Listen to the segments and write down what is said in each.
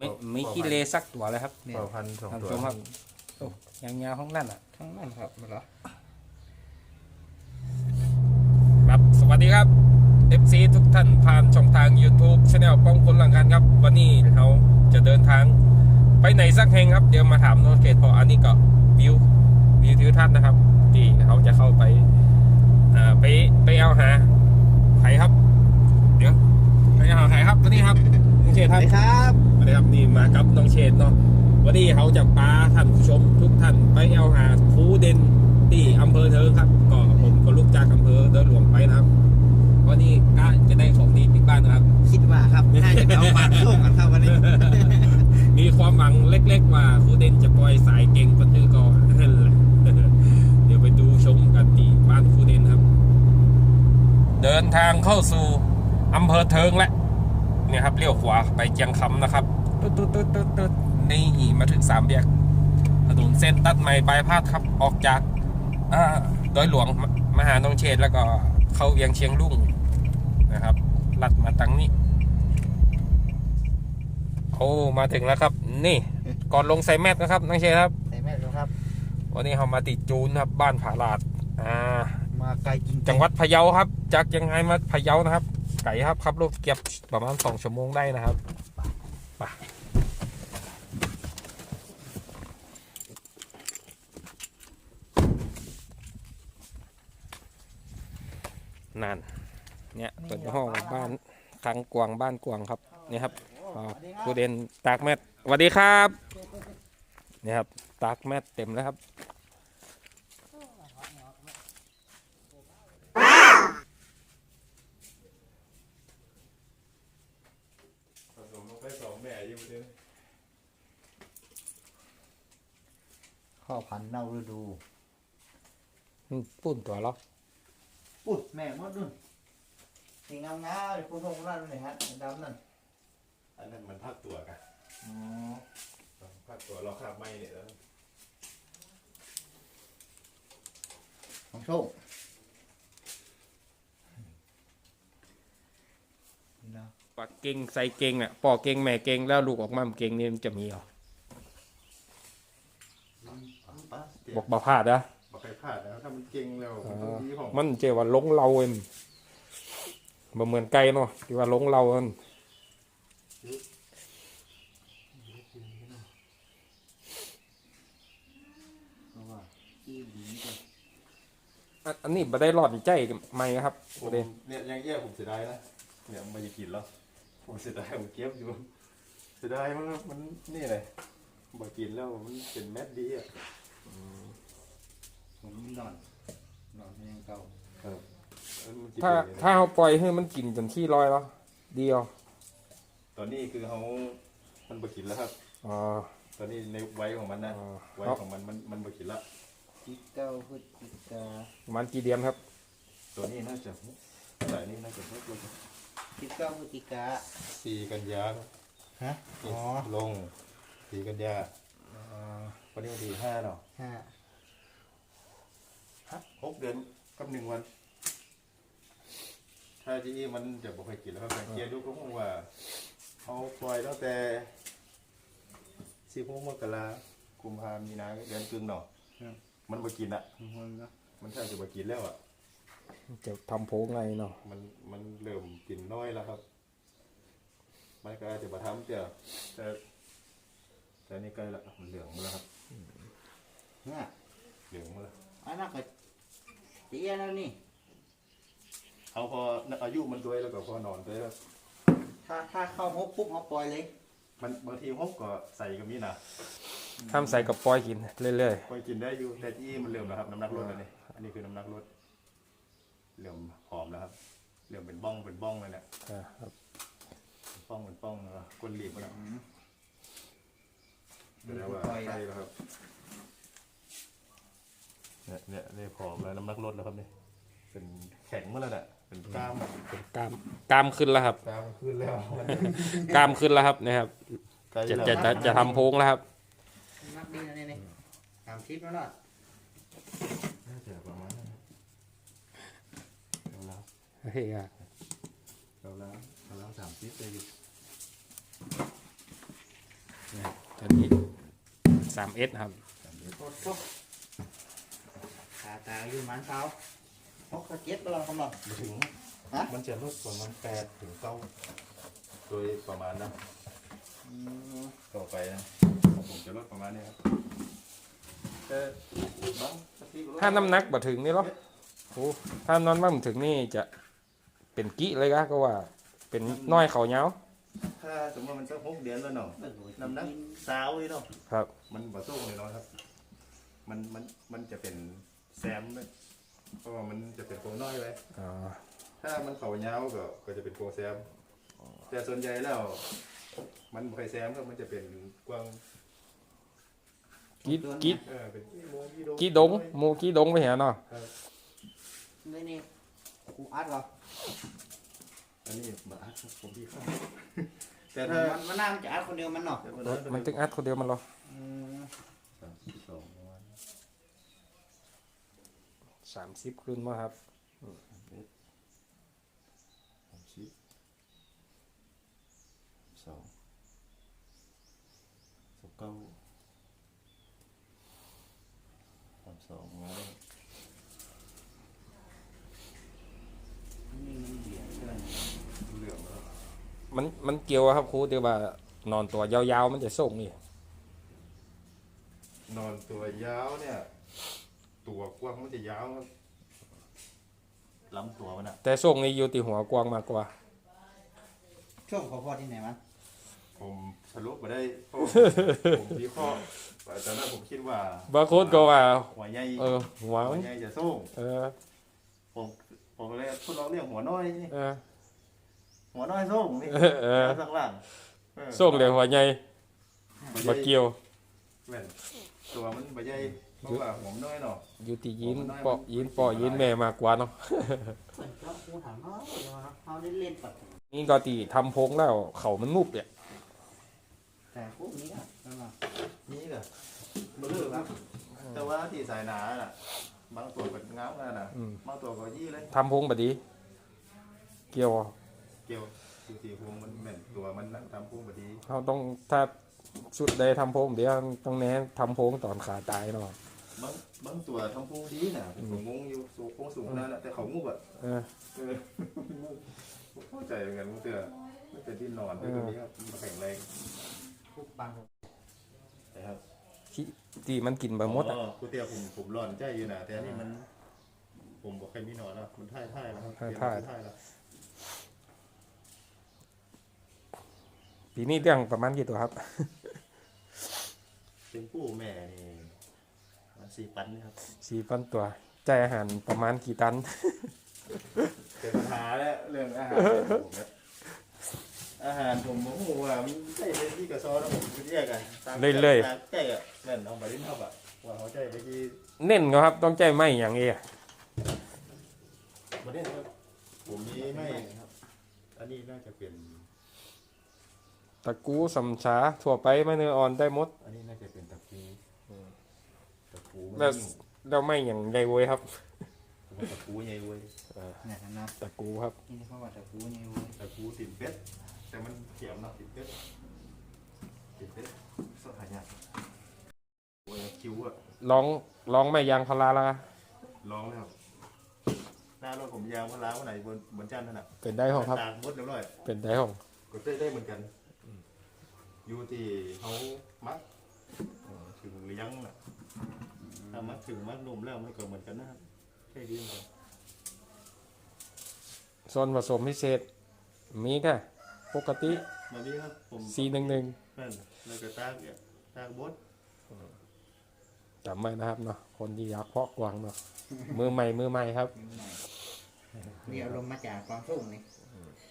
ไม่ไม่ขี้เลสักตัวเลยครับเนี่ยเผ่าพันธุ์สองท่านตัวผู้ชมครับ โอ้ยางยาวห้องนั่นอะ ทั้งนั้นครับมาแล้วครับสวัสดีครับ FC ทุกท่านผ่านช่องทาง YouTube Channel ป้องคนหลังกันครับ วันนี้เราจะเดินทางไปไหนสักแห่งครับ เดี๋ยวมาถามโนตเกตเพออันนี้ก็วิววิวทิวทัศน์นะครับ ที่เขาจะเข้าไปอ่าไปไปเอาหาไผ่ครับ เดี๋ยวไปเอาหาไผ่ครับวันนี้ครับน้ องเชษครับครับสวัสดีครับนี่มากับน้องเชษเนาะวันนี้เขาจะพาท่านผู้ชมทุกท่านไปเอาหาคูเด่นที่อำเภอเทิงครับ ก็ผมก็ลุกจากอำเภอเดินหลวงไปนะครับวันนี้ก็จะได้ของดีติดบ้านนะครับ คิดว่าครับน่าจะไปเอาบัตรส่งกันครับวันนี้ มีความหวังเล็ก ๆ ว่าคูเด่นจะปล่อยสายเก่งปันนี้ก็นั่นแหละเดี๋ยวไปดูชมกันที่บ้านคูเด่นครับ เดินทางเข้าสู่อำเภอเทิงแล้ว เนี่ยครับเลี้ยวขวาไปเจียงคำนะครับตึ๊ดตึ๊ดตึ๊ดตึ๊ดตึ๊ดนี่มาถึงสามแยกถนนเส้นตัดใหม่ปลายพาดครับออกจากอ่าดอยหลวงมมหานองเชษแล้วก็เข้าเวียงเชียงรุ่งนะครับลัดมาตังนี้โอ้มาถึงแล้วครับ นี่ก่อนลงไซแมทนะครับน้องเชษครับใส่แม่ครับ วันนี้เรามาติดจูนครับ บ้านผาลาดอ่ามาไกลจริงๆจังหวัดพะเยาครับ จากยังไงมาพะเยานะครับ ไก่ครับขับรถเก็บประมาณสองชั่วโมงได้นะครับไปนั่นเนี่ยเปิดห้องบ้านคลังกวางบ้านกวางครับนี่ครับอ่าผู้เด่นตากแมทสวัสดีครับนี่ครับตากแมทเต็มแล้วครับ ผสมลงไปสองแม่อยู่ เดียวข้อพันธุ์เน่าฤดูอืมปุ่นตัวแล้วปุ๊ดแม่มดนุ่นสีงามงามๆคุณทงนั่นเลยฮะดำนั่นอันนั้นมันภาคตัวกันอ๋อภาคตัวเราขาบไม่เนี่ยแล้วของโชคนี่นะ ปักเก่งใส่เก่งอะปอเก่งแม่เก่งแล้วลูกออกมาเก่งนี่มันจะมีเหรอป้าเจ็บอกบาพลาดนะบอกใครพลาดแล้วถ้ามันเก่งแล้วอ๋อมันดีของมันเจว่าหลงเราเองบ่เหมือนไก่เนาะที่ว่าหลงเราเอนเพราะว่าที่ดีนี่ก็อันอันนี้บ่ได้รอดใจไหมครับผมเด่นเนี่ยยังแย่ผมเสียดายนะเนี่ยมันจะกินแล้ว ผมเสียดายผมเก็บอยู่เสียดายมันมันนี่เลยบ่กินแล้วมันเป็นแมดดีอะผมนอนนอนยังเก่าครับเออมันจะถ้าเป็นถ้าเขาปล่อยให้มันกินจนที่ลอยแล้วดีอะตอนนี้คือเขามันบ่กินแล้วครับ อ๋อ ตอนนี้ในวัยของมันนะอ๋อวัยเอาของมันมันมันบ่กินละจิเก้าพฤศจิกาประมันกี่เดือนครับ ตัวนี้น่าจะสายนี้น่าจะลดล งจิเก้าพฤศจิกาสี่กันยาครับฮะอ๋อลงสี่กันยาอ๋อวันนี้วันที่ห้าเนาะห้าหกเดือนกับหนึ่งวัน ถ้าที่นี่มันจะบอกให้กินแล้วครับสังเกตดูก็คงว่าเขาปล่อยตั้งแต่สิบหกมกรากุมภามีนาเดือนกึ่งเนาะมันบ่กินอะ มันก็มันแทบจะบ่กินแล้วอะ จะทำโพงไงเนาะมันมันเริ่มกินน้อยแล้วครับ มันก็อาจจะมาทำเจ้าแต่แต่นี่ใกล้ละมันเหลืองมาแล้วครับเนี่ยเหลืองมาแล้วอันนั้นก็เตี้ยแล้วนี่ เอาพออายุมันด้วยแล้วก็พอนอนด้วยแล้วถ้าถ้าเข้าฮกปุ๊บเขาปล่อยเลย มันบางทีฮกก็ใส่กับมีนะห้ามใส่กับปล่อยกินเรื่อยพอกินได้อยู่แต่ที่มันเริ่มแล้วครับน้ำหนักลดแล้วนี่อันนี้คือน้ำหนักลด เริ่มหอมแล้วครับเริ่มเป็นบ้องเป็นบ้องเลยเนี่ยๆอ่าครับป้องเป็นป้องแล้วก้นหลีบแล้วแสดงว่าปล่อยใช่แล้วแล้วครับเนี่ยเนี่ยเนี่ยผอมแล้วน้ำหนักลดแล้วครับนี่เป็นแข็งมาแล้วเนี่ยเป็นกล้ามเป็นกล้ามกล้ามขึ้นแล้วครับกล้ามขึ้นแล้วมันกล้ามขึ้นแล้วครับนะครับใกล้จะแล้วจะจะจะทำโพงแล้วครับนักดีนะนี่นี่ตามทิปแล้วเนาะน่าจะประมาณนั้น เราแล้วเฮ้ยอะเราแล้วเราแล้วสามสิบเลยอยู่ตัวนี้สามเอสครับโคตรโคตรขาตาอยู่มันเขาหกกระเจ็ดไปแล้วคำนองมาถึงฮะมันจะลดประมาณแปดถึงเก้าโดยประมาณนะอืมต่อไปนะผมจะลดประมาณนี้ครับแต่บางสติก็ลดถ้าน้ำหนักบ่ถึงนี่หรอโอ้ถ้านอนว่ามันถึงนี่จะ เป็นกี้เลยก็ก็ว่า เป็นน้อยเขาเหงาถ้าสมมติมันสักหกเดือนแล้วเนาะเบิ่งดูน้ำหนักสาวเลยเนาะครับ มันบ่สู้เลยเนาะครับ มันมันมันจะเป็นแซมเลยเพราะว่ามันจะเป็นโครงน้อยไว้อ๋อถ้ามันเขายาวก็ก็จะเป็นโครงแซม แต่ส่วนใหญ่แล้ว มันบ่ค่อยแซมครับมันจะเป็นกว้างกี้กี้เออเป็นกี่โมงกี่โดกี้ดงหมูกี้ดงไปเห็นเนาะนี่นี่ กูอัดเหรออันนี้บาทครับผมพี่เข้าแต่แต่ถ้าถ้ามันน่ามันจะอัดคนเดียวมันเนาะแต่เออมันถึงอัดคนเดียวมันเหรออืมสามสิบสองประมาณสามสิบขึ้นมาครับสามสิบสองสิบเก้าสามสองมาได้นี่มันเบียดเกิน เหลืองแล้ว มันมันเกี่ยวอะครับครูเดี๋ยวว่านอนตัวยาวๆมันจะส่งนี่นอนตัวยาวเนี่ย ตัวกว้างมันจะยาวครับลำตัวมันอะแต่ส่งนี่อยู่ที่หัวกว้างมากกว่า ช่วงพอพอที่ไหนมันผมสรุปมาได้เพราะผมวิเคราะห์ตอนนั้นผมคิดว่าบางคนก็ว่าหัวใหญ่เออหัวหัวมันใหญ่จะสู้เออผมผมเลยทดลองเรียกหัวน้อยนี่เออ หัวน้อยส่งนี่เออเออ ข้างล่างออส่งเลยหัวใหญ่บ่บ่ใหญ่เกี่ยวแม่นตัวมันบ่ใหญ่เพราะว่าหัวมันน้อยเนาะ อยู่ที่ยินเปาะยินเปาะยินแม่มากกว่าเนาะเหมือนกับกูถามเขาเดี๋ยวนะเขาได้เล่นปัดนี่ก็ตีทำโพงแล้วเขามันนุบเนี่ยแต่พวกนี้อะนั่นน่ะนี่ก็บ่เลิกครับแต่ว่าที่สายหนาน่ะ บางตัวเป็นง้าวกันน่ะ อืมบางตัวก็ยี่เลย ทำโพงแบบนี้เกี่ยวเกี่ยวสีสีพวงมันแม่นตัวมันนั่งทำพวงบ่ดีเขาต้องถ้าสุดใดทำโพงเดี๋ยวต้องแน้ทำโพงตอนขาตายเนาะบางบางตัวทำพวงดีน่ะเป็นตัวงงอยู่สูงโค้งสูงนั่นน่ะแต่เขางุบอะเออเออผมเข้าใจเหมือนกันมันเตือไม่เป็นที่นอนด้วยตัวนี้ครับมันแข็งแรงพวกปังนะครับที่ที่มันกินบะมดอะอ๋อกูเตียผมผมร้อนใจอยู่นะแต่อันนี้มัน ผมบอกใครมีนอนแล้วมันท่ายท่ายแล้วครับเตรียมท่ายแล้ว ปีนี้เรื่องประมาณกี่ตัวครับ เป็นผู้แม่นี่มันสี่ปันนี่ครับสี่พันตัวใจอาหารประมาณกี่ตัน เป็นปัญหาแล้วเรื่องอาหารของผมเนี่ยอาหารผมผมบอกว่ามันใช่เป็นที่กระซอแล้วผมเรียกกันตามเรื่อยๆ ตามใกล้อะแม่นเอาไปที่เท่าแบบว่าเขาใจไปที่เน้นก็ครับ ต้องใจไหมอย่างเอประเด็นครับผมนี้ไม่ครับ อันนี้น่าจะเป็น ตะกูสำชาทั่วไปไม่เนื้ออ่อนได้หมด อันนี้น่าจะเป็นตะปูตะปูมันแล้วยิ่งแล้วไม่อย่างใหญ่เว้ยครับผมว่าตะปูใหญ่เว้ยเนี่ยนะ ตะกูครับ นี่เขาว่าแต่กูนี่เว้ยตะปูติดเป็ดแต่มันเขียมเนาะติดเป็ดติดเป็ดสดหายากโอ้ยคิ้วอะลองลองไม่ยางพาราละลองเลยครับหน้ารถผมยาวว่าล้างวันไหนบนบนจันทร์นั่นน่ะเป็นได้ของครับ ตากมดเรียบร้อยเป็นได้ของก็ได้ได้เหมือนกัน อยู่ที่เขามักเอ่อถึงหรือยังน่ะถ้ามักถึงมักนมแล้วมันก็เหมือนกันนะครับแค่เดียวกันส่วนผสมพิเศษ มีแค่ปกติ มาดีครับผมสีหนึ่งหนึ่งนั่นแล้วก็ตากเนี่ยตากบดจำไว้นะครับเนาะคนที่อยากเพาะกวางเนาะมือใหม่มือใหม่ครับ มีอารมณ์มาจากความสูงนี่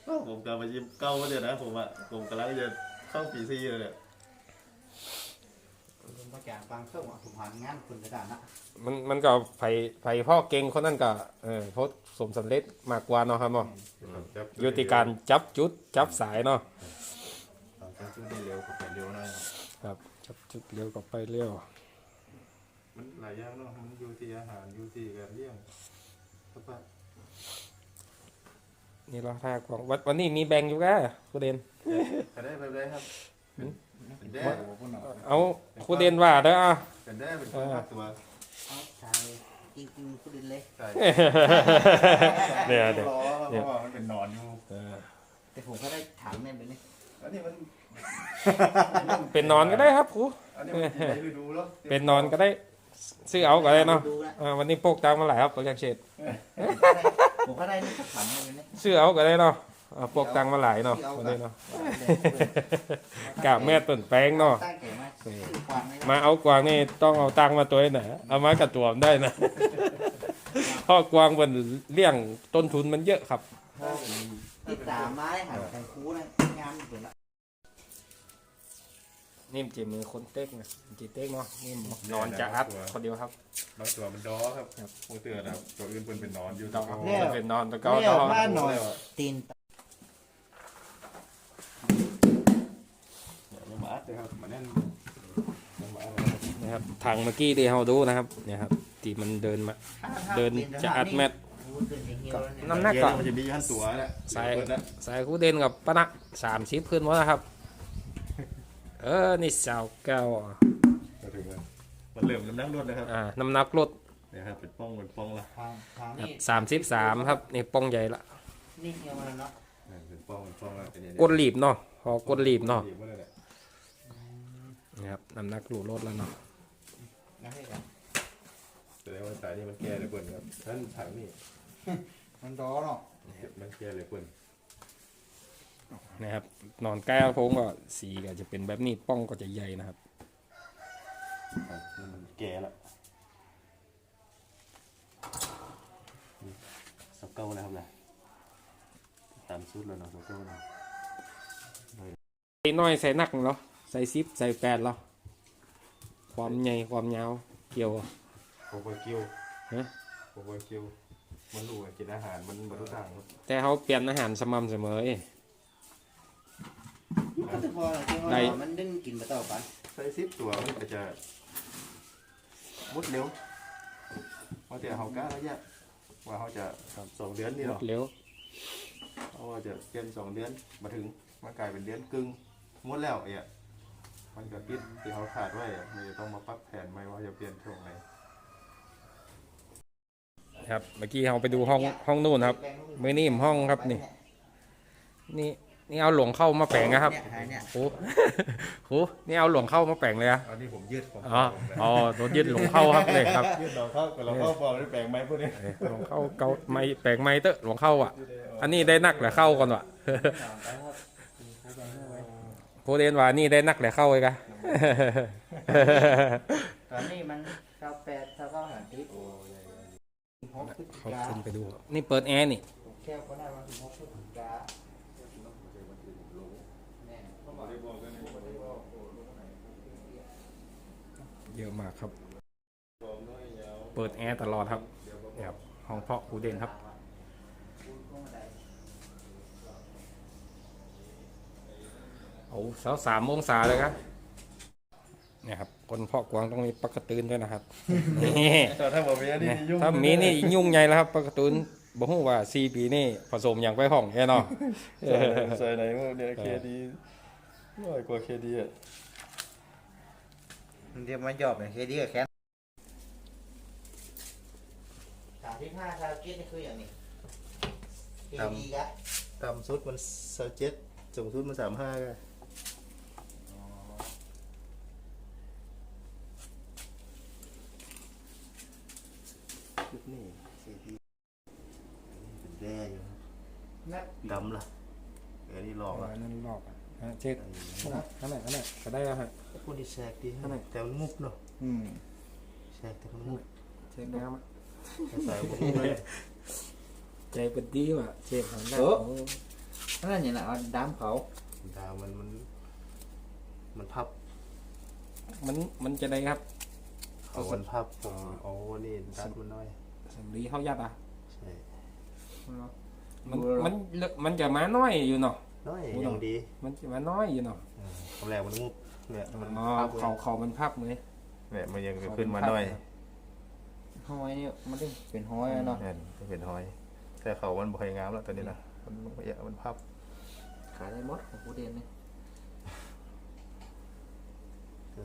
ก็ผมกำลังมายิ้มเก้าเดือนนะผมอะผมกำลังจะ เข้าปีซีเลยเนี่ยอารมณ์มาจากความสูงอะผมผ่านงานคุณกระดานนะมันมันก็ไผ่ไผ่พ่อเก่งคนนั้นก็เออเพราะสมสำเร็จมากกว่าเนาะครับเนาะจับอยู่ที่การจับจุดจับสายเนาะเอาจับจุดได้เร็วกับเร็วหน่อยครับครับ จับจุดเร็วกับไปเร็วมันหลายอย่างเนาะมันอยู่ที่อาหารอยู่ที่การเลี้ยงครับว่า นี่เราท่ากวางวันวันนี้มีแบ่งอยู่แก่ประเด็นจะได้ไปได้ครับเป็นแด้เอาครูเด่นว่าเด้ออะเป็นแด้เป็นคนพักตัวเอาใช่กินกินกูดินเลยใช่เนี่ยเดี๋ยวล้อเพราะว่ามันเป็นหนอนอยู่เออแต่ผมก็ได้ถามแม่ไปนี่อันนี้มันเป็นนอนก็ได้ครับครูอันนี้มันกินได้ดูแล้วเป็นนอนก็ได้ ซื้อเอาก็ได้เนาะดูนะอ่าวันนี้โปกตังมาหลายครับตัวอย่างเช่นผมก็ได้นี่ก็ถามแม่ไปนี่ซื้อเอาก็ได้เนาะอ่าโปกตังมาหลายเนาะวันนี้เนาะกาบแม่ต้นแป้งเนาะตั้งแก่มาซื้อควางไม่ได้มาเอากวางนี่ต้องเอาตังค์มาตัวไหนเอามากับตัวมันได้นะเพราะกวางมันเลี้ยงต้นทุนมันเยอะครับติดตามไม้หันไข่คูนะ นี่มันจีมือคนเต็กนะจีเต็กเนาะนี่นอนจะอัดคนเดียวครับบางตัวมันดอครับครับพวกเตือนนะครับตัวอื่นเป็นเป็นหนอนอยู่ต้องตัวมันเป็นนอนตะเกาเนี่ยต้องบ้านหน่อยตีนมันมาอัดเลยครับมันแน่นมันมาอัดเลยครับนะครับทางเมื่อกี้ที่เราดูนะครับเนี่ยครับที่มันเดินมาเดินจะอัดแมทน้ำหนักเย็ก่อนมันจะมีอยู่ขั้นตัวแหละใส่เปิดนะสายคู่เด่นกับปะนะสามชิปขึ้นหมดแล้วครับ เออนี่สาวเก้าอะมาถึงแล้วมันเริ่มน้ำหนักลดนะครับอ่าน้ำหนักลดเนี่ยครับเป็นป้องเป็นป้องละทางทางนี้สามสิบสามครับนี่ป้องใหญ่ละนี่เดียวมันเนาะเนี่ยเป็นป้องเป็นป้องละเป็นอย่างกดหลีบเนาะพอกดหลีบเนาะหลีบไว้เลยแหละนะครับน้ำหนักหลุดลดแล้วเนาะนะให้กันแสดงว่าสายนี่มันแก้เลยเปิ่นครับท่านถังนี่มันร้อเนาะ มันแก้เลยเปิ่น นะครับ นอนแก้วโพงก็สีก็จะเป็นแบบนี้ป้องก็จะใหญ่นะครับครับนี่มันแก่ละสับเก้าแล้วครับนะตามชุดแล้วเนาะสับเก้าเนาะใส่น้อยใส่หนักเนาะใส่ซิปใส่แปดเนาะความใหญ่ความยาวเกี่ยวอะโปรโปรคิวฮะโปรโปรคิวมันรู้ว่ากินอาหารมันบรรลุทางครับแต่เขาเปลี่ยนอาหารสม่ำเสมอเอ้ย ก็จะพอที่ได้ว่ามันดึงกินมาต่อไปใส่ซิปตัวมันก็จะมุดเร็วว่าแต่เขากล้าระยะว่าเขาจะสองเดือนนี่หรอ เร็วเขาว่าจะเปลี่ยนสองเดือนมาถึงมันกลายเป็นเดือนกึ่งหมดแล้วไอ้อะมันก็ปิดที่เขาขาดไว้อะมันจะต้องมาปรับแผนใหม่ว่าจะเปลี่ยนช่วงไหนครับ เมื่อกี้เราไปดูห้องห้องนู่นครับ มือนี่ห้องครับนี่ นี่ นี่เอาหลวงเข้ามาแปลงนะครับเนี่ยหายเนี่ยโอ้โหนี่เอาหลวงเข้ามาแปลงเลยอะอันนี้ผมยืดของอ๋ออ๋อโดนยึดหลวงเข้าครับเลยครับยืดเราเข้ากับเราเข้าฟอร์มได้แปลงไหมพวกนี้เอ้ยหลวงเข้าเกาไม่แปลงไม่เตอะหลวงเข้าอะ อันนี้ได้นักแหละเข้าก่อนวะโคเดนว่านี่ได้นักแหละเข้าเลยกะตอนนี้มันเก้าแปดเก้าเก้าหาทิพย์หกพฤศจิเขากาขึ้นไปดู นี่เปิดแอร์นี่แค่ก็ได้วันที่หกพฤศจิกาแน่เขาบอก เยอะมากครับ เปิดแอร์ตลอดครับนี่ครับห้องเพาะครูเด่นครับเอาสาวสามองศาเลยครับเนี่ยครับ คนเพาะกวางต้องมีปลากระตือนด้วยนะครับนี่แต่ถ้าบอกมีอันนี้เนี่ยยุ่งถ้ามีนี่ยุ่งใหญ่แล้วครับปลากระตือนบอกว่าซีปีนี่ผสมอย่างไปห้องแค่เนาะใส่ใส่ไหนพวกเนี้ยเคดีน้อยกว่าเคดีอะ มันจะมาหยอบเนี่ยเคดีกับแคทสามที่ห้าชาวกิจนี่คืออย่างนี้เคดีกะต่ำสุดมันสเจ็ดสูงสุดมันสามห้าก็ชุดนี่เคดีเป็นแร่อยู่นักดำล่ะเออนี่ลองอ๋ออะนั่นลอกอะ ฮะเช็คนั่นแหละนั่นแหละก็ได้แล้วฮะคนที่แสกดีอันไหนแต่มันมุกเนาะอืมแสกแต่มันมุกเช็คน้ำอะใส่บุกเลยใจเป็นดีว่ะเช็คหันได้นั่นอย่างนั้นเอาดามเขาดาวมันมัน มันพับ มันมันจะได้ครับเอามันพับผมเอานี่ดัดมันน้อยสำลีเข้ายัดอะใช่มันมันเลอะมันจะมาน้อยอยู่เนาะ น้อยโอ้ยังดีมันจะมาน้อยอยู่เนาะตอนแรกมันงุบเนี่ยมันอ๋อพับเขาเขามันพับเลยเนี่ยมันยังขึ้นมาหน่อยห้อยนี่มันได้เป็นห้อยอะเนาะเนี่ยจะเป็นหอย แต่เขามันบ่อยงามแล้วตอนนี้นะมันมันเยอะมันพับ ขายได้หมดของผู้เด่นนี่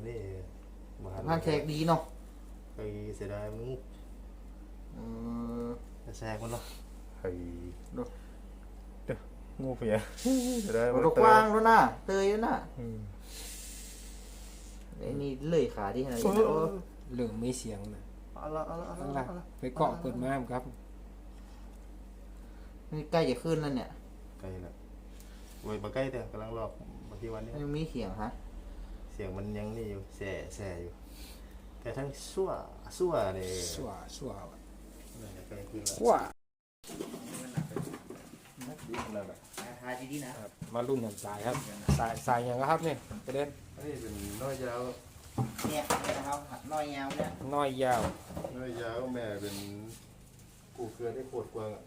นี่มาสะพานแขกดีเนาะไปเสียดายมันงูเออจะแซกมันเหรอไอ้ดูเด้อ งูเปียเสียดายมันก็กว้างแล้วน่ะเตยแล้วน่ะอืมไอ้นี่เลื่อยขาที่ขนาดโอ้นี้โหโอ้เรื่องไม่เสียงนะเอาละเอาละเอานั่นละล่ะเอาละไปเกาะเปิดม้ามครับนี่ใกล้จะขึ้นแล้วเนี่ยใกล้ละเว้ยมาใกล้แต่กำลังรอบมาที่วันนี้ยังมีเสียงฮะเสียงมันยังนี่อยู่แส่แส่อยู่ แต่ทั้งสั่วสั่วเนี่ยสัวสัวใกล้ขึ้นแล้ว ขั้วดีขนาดไหนหาดีๆนะ ครับมารุ่นอย่างสายครับ สายสายอย่างก็ครับนี่ประเด็นอันนี้เป็นน้อยยาวเนี่ยเนี่ยนะครับน้อยยาวเนี่ยน้อยยาว น้อยยาวแม่เป็นกูเกลือได้โคตรกว้างอะ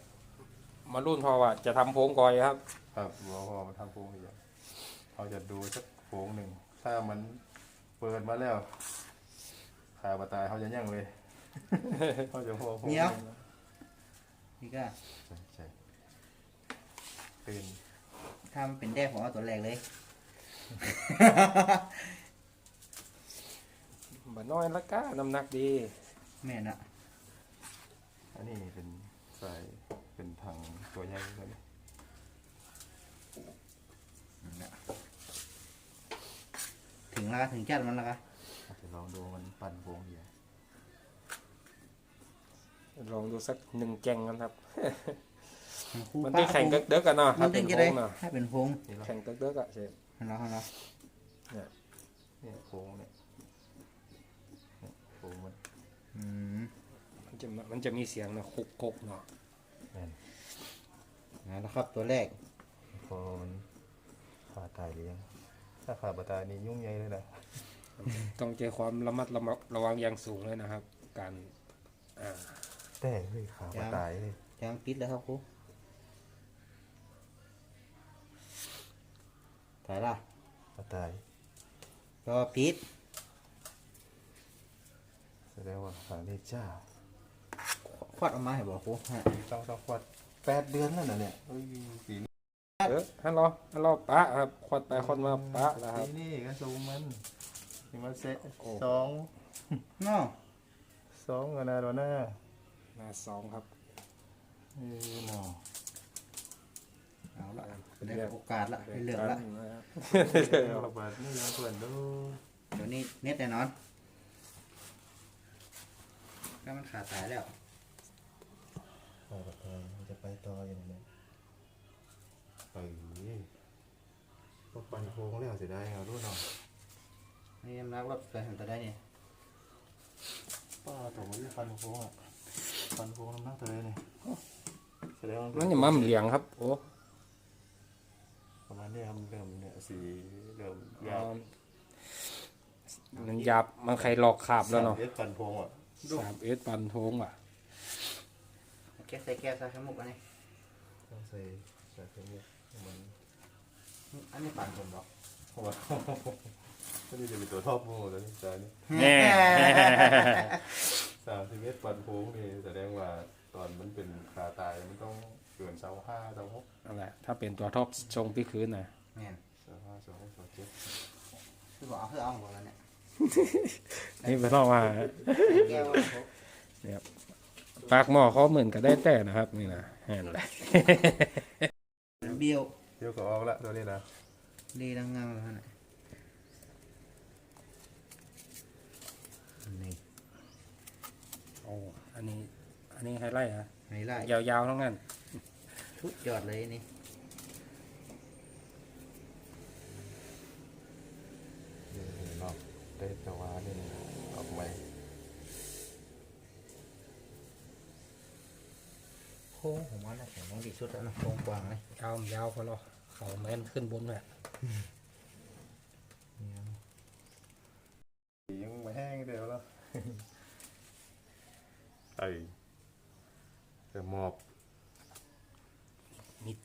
มารุ่นพอว่าจะทำโพงกอยครับ ครับรอพอมาทำโพงอีกอย่างเขาจะดูสักโพงหนึ่ง ถ้ามันเปิดมาแล้วขาบาตายเขาจะยั่งเลยเขาจะพอโพงหงนี่ก็ใช่ใช่ เป็นทำเป็นแด้ของเอาตัวแรกเลย บ่น้อยละก้าน้ำหนักดีแม่นอะอันนี้เป็นสายเป็นถังตัวใหญ่เลยถึงแล้วก็ถึงจัดมันแล้วก็อาจจะลองดูมันปั่นโพงเดียวลองดูสักหนึ่งแกงกันครับคู่ มันป้าต้องแข่งเด็กๆกันเนาะมัถ้านเป็ถึนงจะโพได้งเนาะถ้าเป็นพงนี่เหรอแข่งเด็กๆอะเช่นเห็นแล้วเห็นแล้วเนี่ยโพงเนี่ยเนี่ยโพงมันอืมมันจะมันจะมีเสียงนะคุกคุกๆเนาะแม่นเอาละครับตัวแรกพอมันขาดตายเลี้ยงถ้าขาดบาตายนี่ยุ่งใหญ่เลยนะต้องใจความระมัดระมัดระวังอย่างสูงเลยนะครับ การอ่าแต่เฮ้ยขาบาตายเลยจางปิดแล้วครับครู ถ่ายละบาตายก็ปิดแสดงว่าหางนี่จ้าควัดออกมาให้บอกครูฮะต้องต้องควัดแปดเดือนแล้วนะเนี่ยเอ้ยปีนี้เออฮัลโหลฮัลโหลปะครับควัดไปควัดมาปะแล้วครับปีนี้ก็สูงมันนี่มันเซะโอ้สองเนาะสองกันนะดอหน้าหน้าสองครับเออเนาะ เอาละได้โอกาสละได้เลือกละนะครับเอาบาทนี่ยังเพื่อนดูเดี๋ยวนี้เน็ตแน่นอนก็มันขาดสายแล้วเอาบาทมันจะไปต่ออย่างไรเอ้ยพวกปั่นโค้งแล้วเสียดายเอาดูหน่อยนี่น้ำนักรถไฟหันตะได้เนี่ยป้าตัวมันปั่นโค้งอะปั่นโค้งน้ำหนักเลยนี่แสดงว่ามันจะมั่มเหลียงครับโอ้ ประมาณนี้ครับเริ่มเนี่ยสีเริ่มยยาวมันหยับมันใครหลอกขาบแล้วเนาะสมอ็ดปั่นโค้งอะสามเอสปันโทงว่ะแก้ใส่แก้ใส่ขมุกอันนี้ต้องใส่ใส่เพิ่มเนี่ยมันอันนี้ปั่นผมบอกเพราะว่าก็นี่จะเป็นตัวท็อปโมแล้วนี่จานี่แน่สามสิบเมตรปั่นโค้งนี่แสดงว่าตอนมันเป็นขาตายมันต้อง เกินเสาห้าเสาหกนั่นแหละถ้าเป็นตัวท็อปทรงพี่คืนนะแม่นเสาห้าเสาหกเสาเจ็ดคือบอกเอาเพื่อเอาของแล้วเนี่ยนี่ไม่ต้องว่าแก้วปากหม้อเขาเหมือนกันได้แต่นะครับนี่นะเห็นไหมเบี้ยวเดี๋ยวก็ออกละตัวนี้นะดีดังงามแล้วนะนี่โอ้อันนี้ อันนี้ไฮไลท์อะไฮไลท์ยาวๆทั้งนั้น ชุดยอดเลยนี่นี่เนาะได้แตะวันนี่ออกใหม่โค้งของมันนะแข็งแรงที่สุดแล้วนะโค้งกว้างเลยยาวยาวพอหรอเขาแม่นขึ้นบนแหละสียังไม่แห้งเดียวแล้วไอ้แต่หมอบมี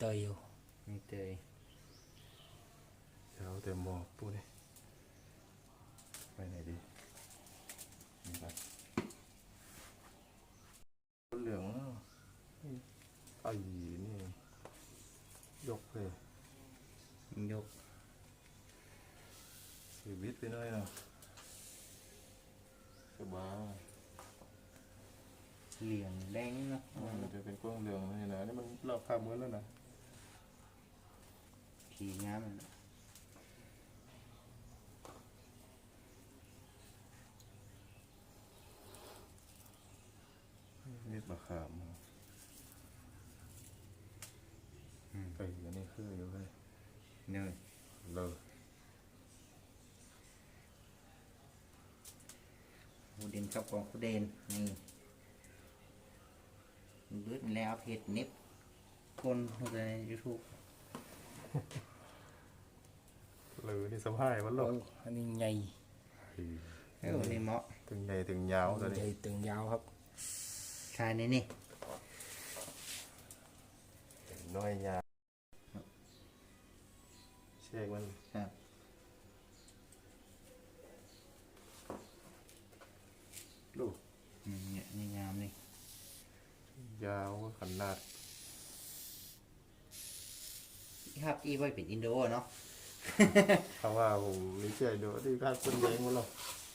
เตยอยู่ มีเตยเช้าแต่หมอบปุ๊นี่ไปไหนดีนี่ครับเหลืองไอ้นี่ ยกเลยยกสีวิตไปหน่อยเนาะยกเออเนาะได้แตะวันนี่ออกใหม่ยกสียกวิตไปหน่อยยกเนาะยกคือบ้าเหลืองแดงเนาะมันจะเป็นกล้องเรืองนี่นะนี่มันรอบคาบเหมือนแล้วนะ ขี่งามมันนี่บะขามไปอยู่นี่คืออยู่เลยเนยเลยคูเดนครับของคูเดนนี่ดูดแล้วเพจเน็บคนเข้าใจในยูทูบ เลยนี่สะพายมันหลโอ้บอันนี้ใหญ่เออนี่เหมาะถึงใหญ่ถึงยาวตัวใหญ่นี้ตึงยาวครับชายนี่นี่น้อยยาวเช็คมันครับลูกอืมเนี่ยนี่งามนี่ยาวขนาด ครับอีไว้เป็นอินโดเนาะ เพราะว่าผมมีเชื่อดูที่คาดคนแดงมันหรอก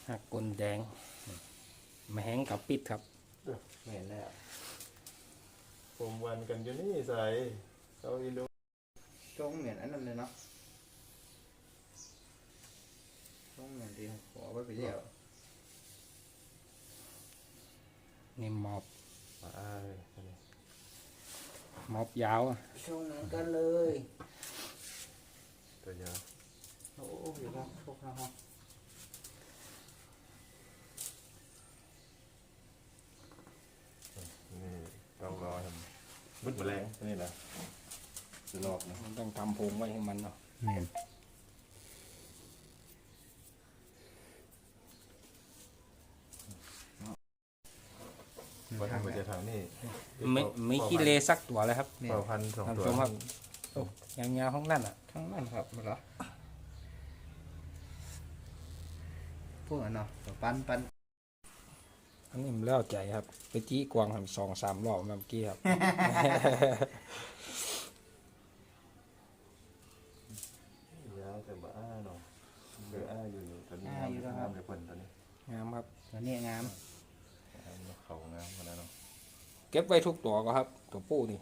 หักกลแดงแมงกับปิดครับเห็นแล้ว ผมวันกันอยู่นี่ใส่เอาอีดูช่องเหมือนอันนั้นเลยเนาะช่องเหมือนที่ขอไว้ไปแล้วนี่หมอบมาอ้ายตัวนี้หมอบยาวอะช่องเหมือนกันเลย ตัวยาวโอ้โหอยู่ครับพวกเราครับนี่ต้องรอทำบึดแมลงนี่นะจะรอบนะมันต้องทำโพรงไว้ให้มันเนาะเหม็นว่าทำไปจะทางนี่ไม่ไม่ขี้เลสักตัวเลยครับเป่าพันสองท่านตัวผู้ชมครับโอ้ยาวๆของนั่นอะทั้งนั้นครับมาเหรอพวกอันเนาะปันปันอันนี้มันแล้วใจครับ ไปจี้กวางทำสองสามรอบเมื่อกี้ครับ ยาวแต่บ้าเนาะเดืออ้าอยู่อยู่ตอนนี้งามงามเลยคนตอนนี้งามครับ ตัวนี้งามงามเขางามขนาดเนาะเก็บไว้ทุกตัวก็ครับ ตัวปูนี่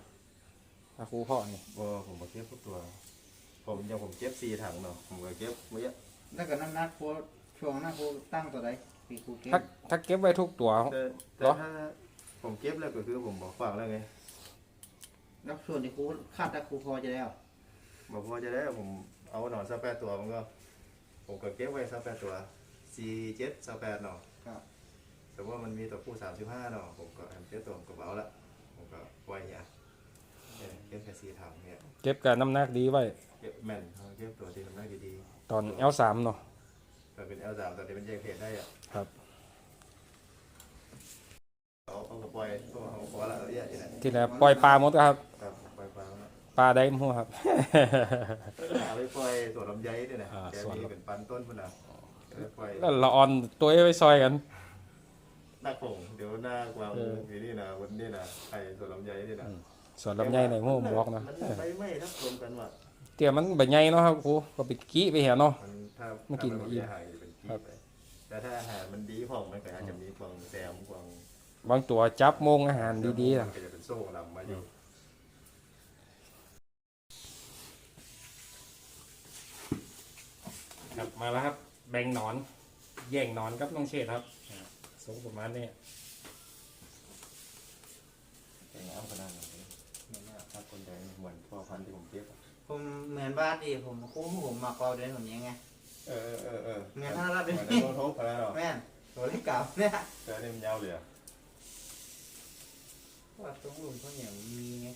ตาคูพ่อนี่บ่ผมมาเก็บทุกตัว ผมยังผมเก็บสี่ถังเนาะผมก็เก็บไม่เยอะแล้วก็น้ำหนักโคช่วงหน้าโคตั้งตัวใดปีกูเก็บถ้าถ้าเก็บไว้ทุกตัว แต่เหรแต่อถ้าผมเก็บแล้วก็คือผมบอกฟังแล้วไงแล้วส่วนที่ครูคาดว่าครูพอจะได้เอาบอกว่าจะได้ผมเอาหนอนสักแปดตัวมันก็ ผมก็เก็บไว้สักแปดตัวสี่เจ็ดสักแปดเนาะ ครับแต่ว่ามันมีตัวผู้สามสิบห้าเนาะผมก็อันเจ็ดตัวผมก็เอาละผมก็ไว้เนี่ย เออเก็บแค่สี่ถังเนี่ยเก็บกับน้ำหนักดีไว้ เก็บแม่นเขาเก็บตัวที่ทำได้ดีตอน L3 เนาะๆแต่เป็น L สามตอนนี้เป็นแยกเพศได้อะครับ เอาเอากระปล่อยตัวเอาขอละเอาเยอะที่ไหนที่แล้วปล่อยปลาหมดครับครับปล่อยปลาแล้วปลาได้มั่วครับ เอาไปปล่อยสวนลำไยนี่นะอ่าแกสวนมีลำ เป็นปันต้นพุ่นนะเอาไปปล่อยแล้วละออนตัวไว้ซอยกัน หน้าโป่งเดี๋ยวหน้ากวางเอออยู่นี่นะวันนี้นะไข่สวนลำไยนี่นะ ส่วนลำไยในหมู่บอกนะมันไปไม่ทับรวมกันว่ะเตี่ยมันใบใหญ่เนาะครับครูก็ไปกี้ไปเหียเนาะ มันถ้ามันกินถ้าไม่อิ่มอาหารจะเป็นขี้ครับไปแต่ถ้าอาหารมันดีพองมันก็อาจจะมีกวางแซมกวางบางตัวจับโมงอาหารดีๆมันะนก็จะเป็นโซ่ลำมาอยู่ครับมาแล้วครับ แบ่งหนอน แย่งหนอนครับน้องเชษครับสูงประมาณนี้แต่งามขนาดนั้นเลยนี่นะถ้า คนใดเหมือนพ่อพันธุ์ที่ผมเก็บอะผมเหมือนบ้านดิผมครูผมมาเกาเดินผมยังไง เออเออเออเออเหมือนน่ารักเหดิมือนในโน้ตทุบอะไรหรอแม่นตัวเล็กเก่าเนี่ยแต่อันนี่มันยาวเลยอะว่าตรงหลุมเขาอย่างมีไง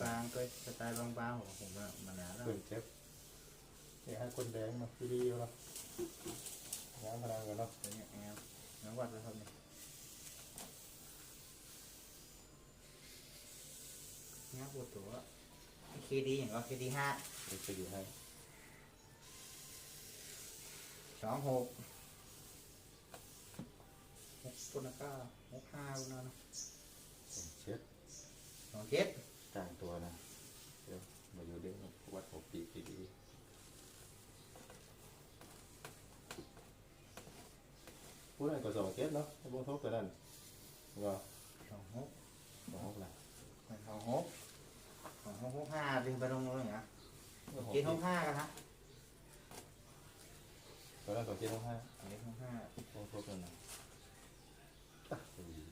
บางก็สไตล์บางๆของผมอะมานานแล้วเพิ่งเจ็บนี่ให้คนแดงมาพี่ดีเขาเนาะงามขนาดนั้นเนาะ ตัวเนี้ยงามน้องวัดแล้วครับเนี่ย งามปวดตัวเคดีอย่างก็เคดีห้านี่จะอยู่ให้สองหกหกปุณก้าหกห้าปุณนะผมเช็ดสองเจ็ดต่างตัวนะ เดี๋ยวมาอยู่เด้งวัดหกปีปีดีพูดอะไรก็สองเจ็ดเนาะให้บุ้งทบตัวนั้นก็สองหกสองหกละสองหก สองหกหกห้าดึงไปลงเลยเหรอเจ็ดหกห้ากันนะตัวนั้นสองเจ็ดสองห้าเจ็ดหกห้าบุ้งทบตัวนั้น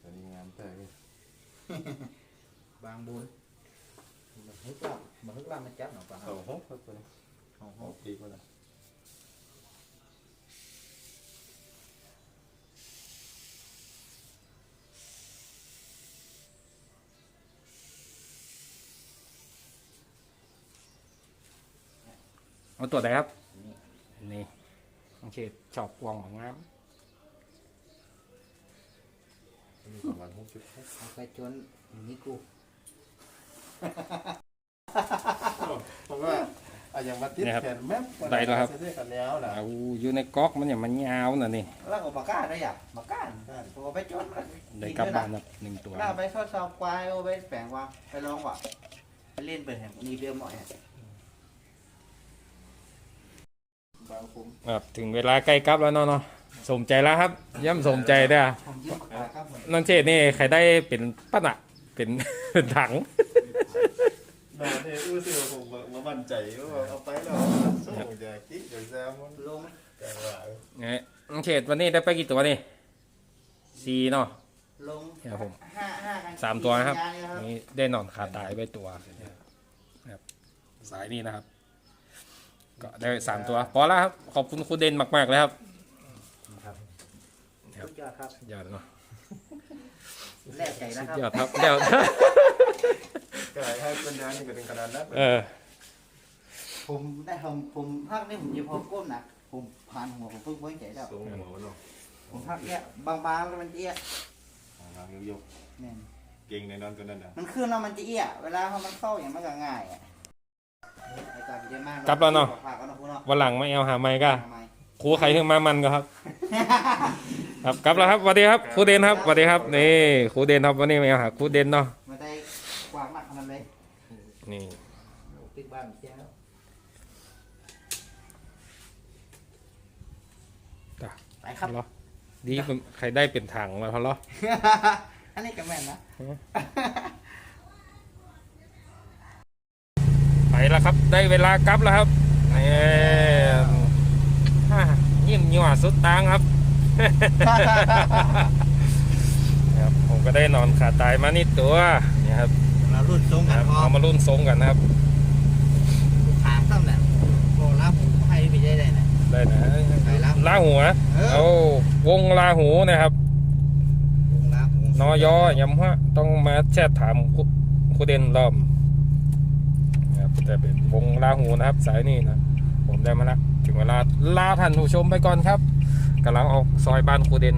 ตัวนี้งามแต่เลยบางบุญมาฮึกลับมาฮึกลับมันจับหน่อยป่ะสองหกครับตัวนี้สองหหกกดีกว่านะ เอาตัวไหนครับ นี่โอเคชอบวองของงามมีประมาณหกจุดหกเอาไปจนนี่กูเพราะว่าอะอย่างมาติดแขนแม่เส้นกันแล้วนะเอาอยู่ในก๊อกมันอย่างมันยาวน่ะนี่แล้วก็มาก้าได้ยังมาก้าพอไปจนได้กลับบ้านครับหนึ่งตัวแล้วไปทดสอบควายเอาไปแฝงว่าไปลองว่าไปเล่นเป็นแห่งนี้เบี้ยหมอยบางคุ้มครับถึงเวลาใกล้กลับแล้วเนาะเนาะสมใจแล้วครับ ย่ำสมใจเด้อผมยืมปากกาครับผมน้องเจดนี่ใครได้เป็นป้าหนะเป็น เป็นถัง นอนเนี่ยอื้อซื่อผมมามั่นใจว่าเอาไปแล้วส่งจะคิดจะแซมมันลงแต่ว่าไงน้องเจดวันนี้ได้ไปกี่ตัวนี่สี่เนาะ ลงครับผม ห้าห้ากันสามตัวนะครับยายครับนี่ได้นอนขาตายไปตัวนะครับ สายนี้นะครับ ก็ได้สามตัวพอแล้วครับขอบคุณครูเด่นมากๆเลยครับสุดยอดครับสุดยอดเนาะแลกใจนะสุดครับยอดครับเดี๋ยวก็ให้เป็นงานที่เป็นขนาดนั้นเออผมได้ผมผมภาคนี้ผมจะพอก้มหนักผมผ่านหัวผมเพิ่งไว้ใจแล้วสูงหัวเนาะผมภาคเนี้ยบางๆแล้วมันจะเอี้ยงานยกเนี่ยเก่งในนั้นตัวนั้นนะมันขึ้นแล้วมันจะเอี้ยเวลาพอมันเข้าอย่างมันก็ง่ายอะไอ้ตาดีมา กกลับแล้วเนาะฝากกันนะคุณเนาะ วันหลังไม่เอาหาไม้ก็ทำไมครูใครถึงมามันก็ครับ ครับกลับแล้วครับสวัสดีครับครูเดนครับสวัสดีครับนี่ครูเดนครับวันนี้มาหาครูเดนเนาะมาได้กวางมากขนาดเลยนี่ติ๊กบ้านเชียวจ้ะไปครับเหรอดีเป็นใครได้เป็นถังมาเพราะเหรออันนี้ก็แม่นนะ ไปแล้วครับ ได้เวลากลับแล้วครับนี่ฮ่ายิ้มหยวสุดตางครับครับ ผมก็ได้นอนขาตายมานี่ตัวนี่ครับเรารุ่นทรงคกันรับพอเอามารุ่นทรงกันนะครับถามซ้ำเนี่ยโบราณผมให้ไปได้เลยนะได้นะไปรับลาหัวเออเอาวงลาหูนะครับวงลาผมนอยอยำฮะต้องมาแชทถามครูครูเด่นรอบ จะเป็นวงลาหูนะครับ สายนี้นะผมได้มาแล้วถึงเวลาลาท่านผู้ชมไปก่อนครับกำลังออกซอยบ้านครูเด่น